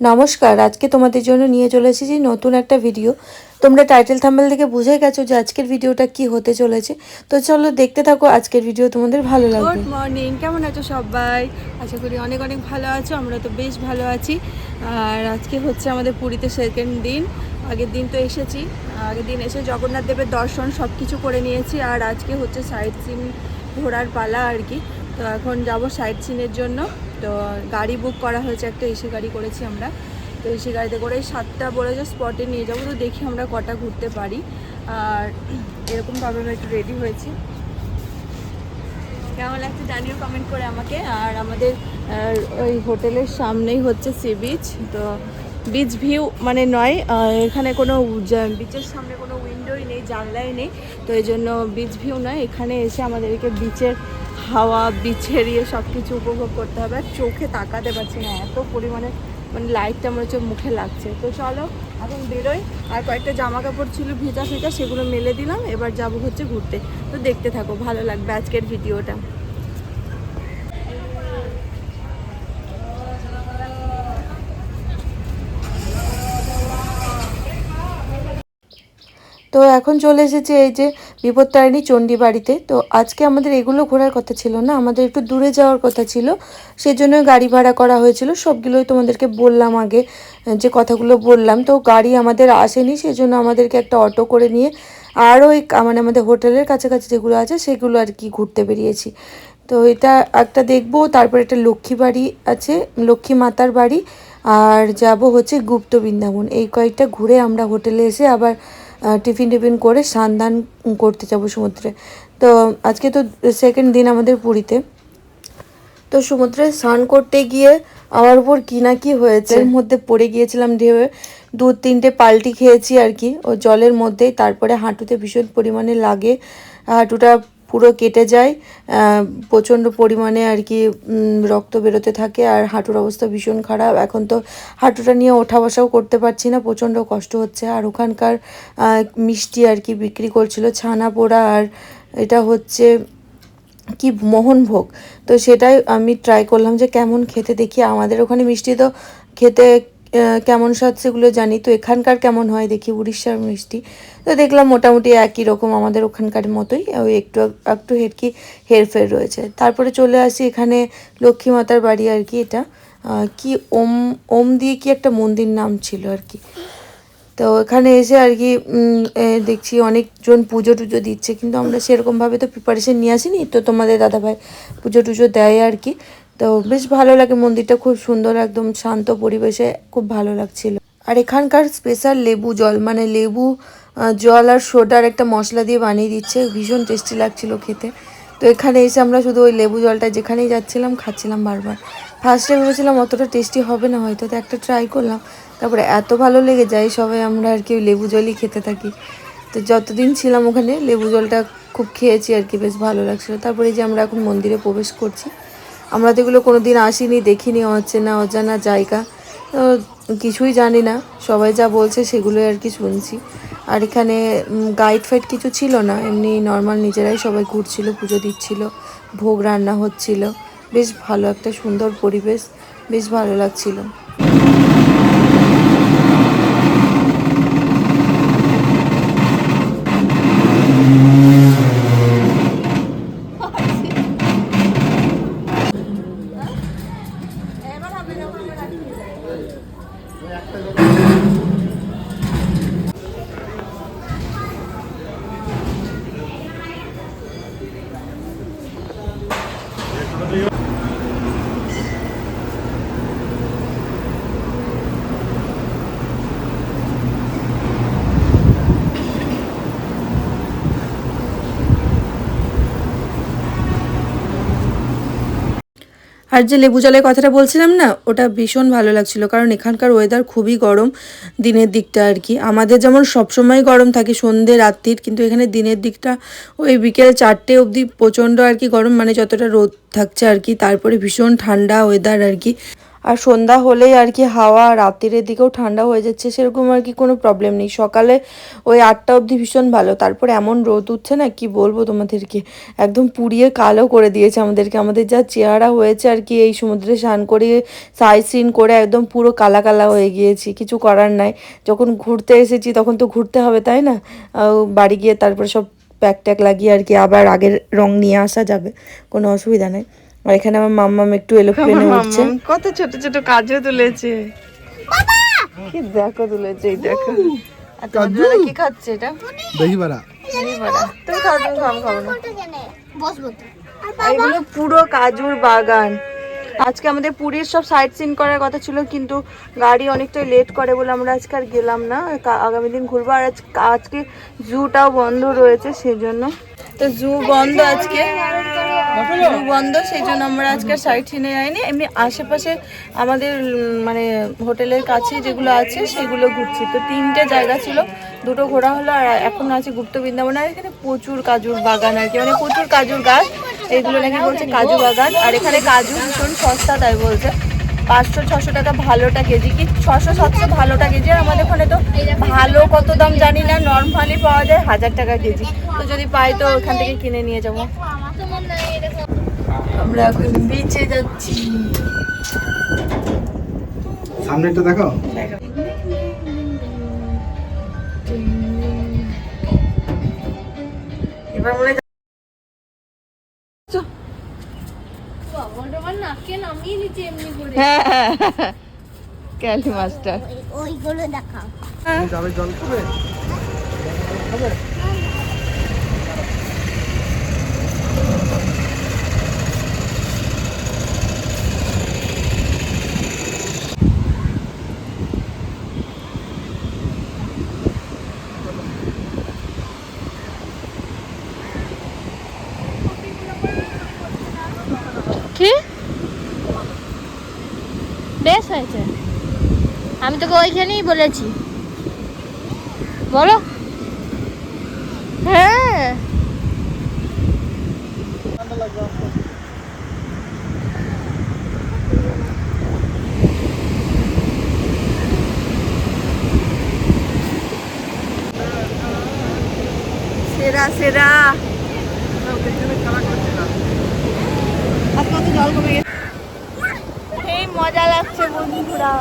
নমস্কার আজকে তোমাদের জন্য নিয়ে চলে এসেছি নতুন একটা ভিডিও তোমরা টাইটেল থাম্বেল থেকে বুঝে গেছো যে আজকের ভিডিওটা কি হতে চলেছে। তো চলো দেখতে থাকো আজকের ভিডিও তোমাদের ভালো লাগবে। গুড মর্নিং কেমন আছো সবাই? আশা করি অনেক অনেক ভালো আছো আমরা তো বেশ ভালো আছি। আর আজকে হচ্ছে আমাদের পুরীতে সেকেন্ড দিন আগের দিন তো এসেছি। আগের দিন এসে জগন্নাথ দেবের দর্শন সব কিছু করে নিয়েছি আর আজকে হচ্ছে সাইট সিন ঘোরার পালা আর কি। তো এখন যাব সাইট সিনের জন্য। তো গাড়ি বুক করা হয়েছে, একটা এসি গাড়ি করেছি আমরা। তো এসি গাড়িতে করে সাতটা বলে যে স্পটে নিয়ে যাব, তো দেখি আমরা কটা ঘুরতে পারি। আর এরকমভাবে আমরা একটু রেডি হয়েছি। কেমন লাগছে জানিও কমেন্ট করে আমাকে। আর আমাদের ওই হোটেলের সামনেই হচ্ছে সি বিচ তো বিচ ভিউ মানে নয় এখানে কোনো বিচের সামনে কোনো উইন্ডোই নেই, জানলাই নেই। তো এই জন্য বিচ ভিউ নয়, এখানে এসে আমাদেরকে বিচের হাওয়া বিছেরিয়ে সব কিছু উপভোগ করতে হবে। আর চোখে তাকাতে পারছি না, এত পরিমাণে মানে লাইটটা মনে হচ্ছে মুখে লাগছে। তো চলো, এখন বেরোই। আর কয়েকটা জামা কাপড় ছিল ভেজা ফিজা সেগুলো মেলে দিলাম। এবার যাব হচ্ছে ঘুরতে। তো দেখতে থাকো, ভালো লাগবে আজকের ভিডিওটা। তো এখন চলে এসেছে এই যে বিপত্তারিণী চণ্ডী বাড়িতে তো আজকে আমাদের এগুলো ঘোরার কথা ছিল না, আমাদের একটু দূরে যাওয়ার কথা ছিল। সেজন্য গাড়ি ভাড়া করা হয়েছিল, সবগুলোই তোমাদেরকে বললাম আগে, যে কথাগুলো বললাম। তো গাড়ি আমাদের আসেনি, সেজন্য আমাদেরকে একটা অটো করে নিয়ে আরও ওই মানে আমাদের হোটেলের কাছাকাছি যেগুলো আছে, সেগুলো আর কি ঘুরতে বেরিয়েছি। তো এটা একটা দেখব, তারপর একটা লক্ষ্মী বাড়ি আছে, লক্ষ্মী মাতার বাড়ি। আর যাব হচ্ছে গুপ্ত বৃন্দাবন। এই কয়েকটা ঘুরে আমরা হোটেলে এসে আবার টিফিন টিফিন করে স্নান দান করতে যাব সমুদ্রে। তো আজকে তো সেকেন্ড দিন আমাদের পুরীতে। তো সমুদ্রে স্নান করতে গিয়ে আমার উপর কি না কি হয়েছে এর মধ্যে পড়ে গিয়েছিলাম ঢেউয়ে। দু তিনটে পাল্টি খেয়েছি আর কি। ও জলের মধ্যেই তারপরে হাঁটুতে ভীষণ পরিমাণে লাগে। হাঁটুটা পুরো কেটে যায় প্রচণ্ড পরিমাণে আর কি রক্ত বেরোতে থাকে আর হাঁটুর অবস্থা ভীষণ খারাপ। এখন তো হাঁটুটা নিয়ে ওঠা বসাও করতে পারছি না, প্রচণ্ড কষ্ট হচ্ছে। আর ওখানকার মিষ্টি আর কি বিক্রি করছিল, ছানা পোড়া আর এটা হচ্ছে কি মোহনভোগ তো সেটাই আমি ট্রাই করলাম যে কেমন খেতে দেখি। আমাদের ওখানে মিষ্টি তো খেতে কেমন স্বাদ সেগুলো জানি। তো এখানকার কেমন হয় দেখি, উড়িষ্যার মিষ্টি। তো দেখলাম মোটামুটি একই রকম আমাদের ওখানকার মতোই ওই একটু একটু হেরকি হেরফের রয়েছে। তারপরে চলে আসি এখানে লক্ষ্মী মাতার বাড়ি আর কি এটা। কি ওম ওম দিয়ে কি একটা মন্দির নাম ছিল আর কি। তো এখানে এসে আর কি দেখছি অনেকজন পুজো টুজো দিচ্ছে। কিন্তু আমরা সেরকমভাবে তো প্রিপারেশন নিয়ে আসিনি। তো তোমাদের দাদাভাই পুজো টুজো দেয় আর কি। তো বেশ ভালো লাগে মন্দিরটা, খুব সুন্দর একদম শান্ত পরিবেশে, খুব ভালো লাগছিল। আর এখানকার স্পেশাল লেবু জল মানে লেবু জল আর সোডার একটা মশলা দিয়ে বানিয়ে দিচ্ছে, ভীষণ টেস্টি লাগছিল খেতে। তো এখানে এসে আমরা শুধু ওই লেবু জলটা যেখানেই যাচ্ছিলাম, খাচ্ছিলাম বারবার। ফার্স্টে ভেবেছিলাম অতটা টেস্টি হবে না হয়তো, তো একটা ট্রাই করলাম। তারপরে এত ভালো লেগে যায় সবাই, আমরা আর কি ওই লেবু জলই খেতে থাকি। তো যতদিন ছিলাম ওখানে, লেবু জলটা খুব খেয়েছি আর কি, বেশ ভালো লাগছিল। তারপরে যে আমরা এখন মন্দিরে প্রবেশ করছি আমরা তো এগুলো কোনো দিন আসিনি, দেখিনি হচ্ছে না অজানা জায়গা। তো কিছুই জানি না, সবাই যা বলছে সেগুলোই আর কি শুনছি। আর এখানে গাইড ফাইড কিছু ছিল না, এমনি নর্মাল নিজেরাই সবাই ঘুরছিল, পুজো দিচ্ছিল, ভোগ রান্না হচ্ছিল। বেশ ভালো, একটা সুন্দর পরিবেশ, বেশ ভালো লাগছিল। আর যে লেবু জলের কথাটা বলছিলাম না, ওটা ভীষণ ভালো লাগছিল। কারণ এখানকার ওয়েদার খুবই গরম দিনের দিকটা আর কি। আমাদের যেমন সবসময় গরম থাকে সন্ধে, রাত্রির, কিন্তু এখানে দিনের দিকটা ওই বিকেল চারটে অবধি প্রচণ্ড আর কি গরম মানে যতটা রোদ থাকছে আর কি, তারপরে ভীষণ ঠান্ডা ওয়েদার আর কি। আর সন্ধ্যা হলেই আর কি হাওয়া রাতের দিকেও ঠান্ডা হয়ে যাচ্ছে, সেরকম আর কি কোনো প্রবলেম নেই। সকালে ওই আটটা অবধি ভীষণ ভালো, তারপর এমন রোদ উঠছে না, কি বলব তোমাদেরকে? একদম পুড়িয়ে কালো করে দিয়েছে আমাদেরকে। আমাদের যা চেহারা হয়েছে আর কি, এই সমুদ্রে স্নান করে সাইড সিন করে একদম পুরো কালা কালা হয়ে গিয়েছি, কিছু করার নাই। যখন ঘুরতে এসেছি তখন তো ঘুরতে হবে, তাই না? বাড়ি গিয়ে তারপরে সব প্যাক ট্যাক লাগিয়ে আর কি আবার আগের রং নিয়ে আসা যাবে, কোনো অসুবিধা নেই। আর এখানে আমার মাম্মাম একটু এলোপ্লেনে উঠছে। কত ছোট ছোট কাজও তুলেছে। কি দেখো তুলেছে এই দেখো। কি খাচ্ছে এটা? দহি বড়া দই বড়া। তুমি খাও তুমি খাও আমি না। বসবো এগুলো পুরো কাজুর বাগান। আজকে আমাদের পুরীর সব সাইট সিন করার কথা ছিল কিন্তু গাড়ি অনেকটাই লেট করে বলে আমরা আজকে আর গেলাম না। আগামী দিন ঘুরবো। আর আজ- আজকে জুটাও বন্ধ রয়েছে সেজন্য। তো জু বন্ধ আজকে। বন্ধ, সেই জন্য আমরা আজকে সাইট সিনে যাইনি। এমনি আশেপাশে আমাদের মানে হোটেলের কাছে যেগুলো আছে, সেগুলো ঘুরছি। তো তিনটে জায়গা ছিল, দুটো ঘোরা হলো, আর এখন আছে গুপ্ত বৃন্দাবন। আর এখানে প্রচুর কাজুর বাগান আর কি মানে প্রচুর কাজুর গাছ। এইগুলো নাকি বলছে কাজু বাগান। আর এখানে কাজু ভীষণ সস্তা তাই বলছে। পাঁচশো, ছশো টাকা ভালোটা কেজি কি? ছশো, সাতশো ভালোটা কেজি। আর আমাদের ওখানে তো ভালো কত দাম জানি না, নর্মালি পাওয়া যায় হাজার টাকা কেজি। তো যদি পাই তো ওখান থেকে কিনে নিয়ে যাব। আমরা এখন বিচে যাচ্ছি। সামনেটা দেখো এবার মনে হয় হ্যাঁ ক্যালি মাস্টার ওই- ওইগুলো দেখাও জল খাবে? কি বেশ হয়েছে আমি তোকে ওইখানেই বলেছি। বলো। হ্যাঁ। সেরা সেরা। এই মজা লাগছে বন্ধুরা।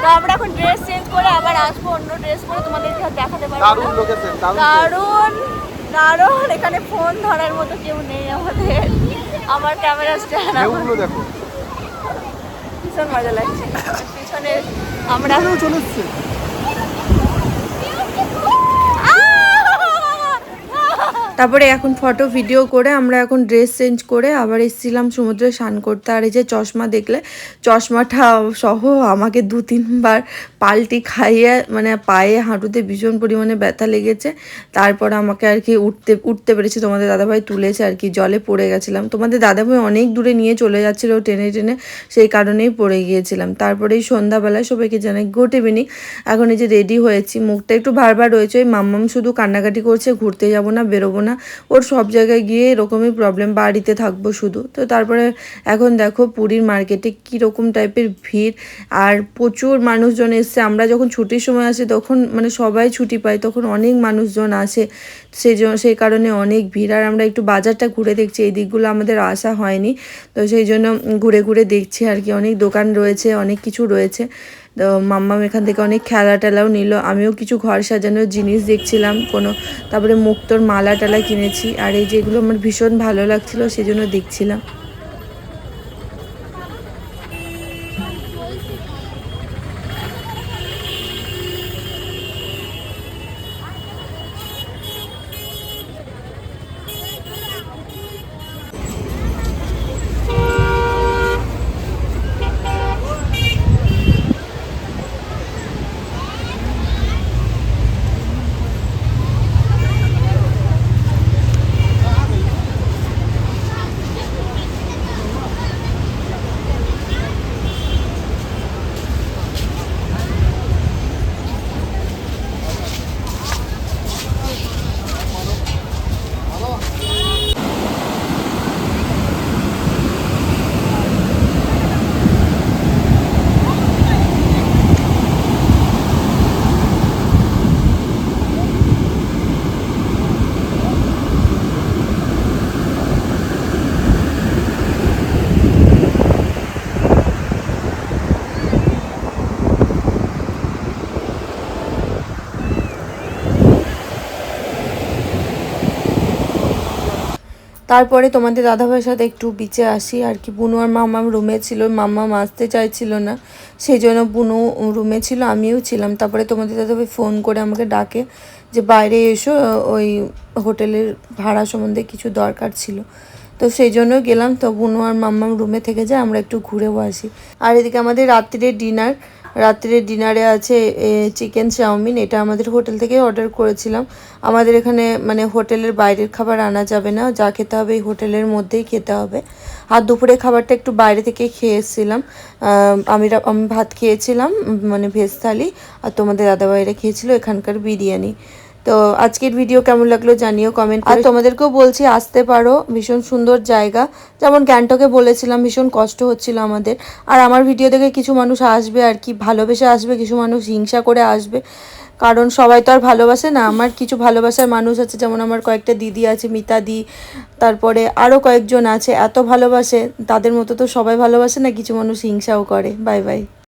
তো আমরা এখন ড্রেস চেঞ্জ করে আবার আসব অন্য ড্রেস পরে তোমাদেরকে দেখাতে পারব দারুণ লোকেশন দারুণ দারুণ এখানে ফোন ধরার মতো কেউ নেই আমাদের। আমার ক্যামেরা স্ট্যান্ড দেখো। ভীষণ মজা লাগছে। পিছনে আমরা চলে এসছে। তারপরে এখন ফটো ভিডিও করে আমরা এখন ড্রেস চেঞ্জ করে আবার এসেছিলাম সমুদ্রে স্নান করতে। আর এই যে চশমা দেখলে, চশমাটা সহ আমাকে দু তিনবার পাল্টি খাইয়ে মানে পায়ে হাঁটুতে ভীষণ পরিমাণে ব্যথা লেগেছে। তারপর আমাকে আর কি উঠতে উঠতে পেরেছি, তোমাদের দাদাভাই তুলেছে আর কি, জলে পড়ে গেছিলাম। তোমাদের দাদাভাই অনেক দূরে নিয়ে চলে যাচ্ছিল টেনে টেনে সেই কারণেই পড়ে গিয়েছিলাম। তারপরে এই সন্ধ্যাবেলায় সবাইকে জানাই গুড ইভিনিং এখন এই যে রেডি হয়েছি, মুখটা একটু ভারবার রয়েছে, ওই মাম্মাম শুধু কান্নাকাটি করছে, ঘুরতে যাব না, বেরোবো না। ওর সব জায়গায় গিয়ে এরকমই প্রবলেম বাড়িতে থাকব শুধু। তো তারপরে এখন দেখো পুরীর মার্কেটে কীরকম টাইপের ভিড়, আর প্রচুর মানুষজন এসছে। আমরা যখন ছুটির সময় আসি তখন মানে সবাই ছুটি পাই তখন অনেক মানুষজন আসে। সেই সেই কারণে অনেক ভিড়। আর আমরা একটু বাজারটা ঘুরে দেখছি, এই দিকগুলো আমাদের আসা হয়নি। তো সেই জন্য ঘুরে ঘুরে দেখছি আর কি। অনেক দোকান রয়েছে, অনেক কিছু রয়েছে। তো মাম্মাম এখান থেকে অনেক খেলা টেলাও নিল। আমিও কিছু ঘর সাজানোর জিনিস দেখছিলাম, কোনো, তারপরে মুক্তোর মালা টালা কিনেছি। আর এই যেগুলো আমার ভীষণ ভালো লাগছিল, সেজন্য দেখছিলাম। তারপরে তোমাদের দাদাভাইয়ের সাথে একটু বিচে আসি, আর কি। বুনু আর মামাম রুমে ছিল মাম্মাম আসতে চাইছিল না। সেই জন্য বুনু রুমে ছিল, আমিও ছিলাম। তারপরে তোমাদের দাদাভাই ফোন করে আমাকে ডাকে যে, বাইরে এসো, ওই হোটেলের ভাড়া সম্বন্ধে কিছু দরকার ছিল। তো সেই জন্য গেলাম। তো বুনু আর মাম্মাম রুমে থেকে যায়, আমরা একটু ঘুরেও আসি। আর এদিকে আমাদের রাত্রিরের ডিনার রাত্রিরের ডিনারে আছে চিকেন চাউমিন, এটা আমাদের হোটেল থেকে অর্ডার করেছিলাম। আমাদের এখানে মানে হোটেলের বাইরের খাবার আনা যাবে না, যা খেতে হবে এই হোটেলের মধ্যেই খেতে হবে। আর দুপুরে খাবারটা একটু বাইরে থেকে খেয়ে এসেছিলাম আমি আমি ভাত খেয়েছিলাম মানে ভেজ থালি আর তোমাদের দাদাভাইরা খেয়েছিল এখানকার বিরিয়ানি। তো আজকের ভিডিও কেমন লাগল জানিও কমেন্ট আর তোমাদেরকেও বলছি, আসতে পারো। ভীষণ সুন্দর জায়গা। যেমন গ্যাংটকে বলেছিলাম, ভীষণ কষ্ট হচ্ছিল আমাদের। আর আমার ভিডিও দেখে কিছু মানুষ আসবে আর কি। ভালোবেসে আসবে, কিছু মানুষ হিংসা করে আসবে। কারণ সবাই তো আর ভালোবাসে না। আমার কিছু ভালোবাসার মানুষ আছে, যেমন আমার কয়েকটা দিদি আছে মিতাদি তারপরে আরও কয়েকজন আছে। এত ভালোবাসে, তাদের মতো তো সবাই ভালোবাসে না, কিছু মানুষ হিংসাও করে। Bye bye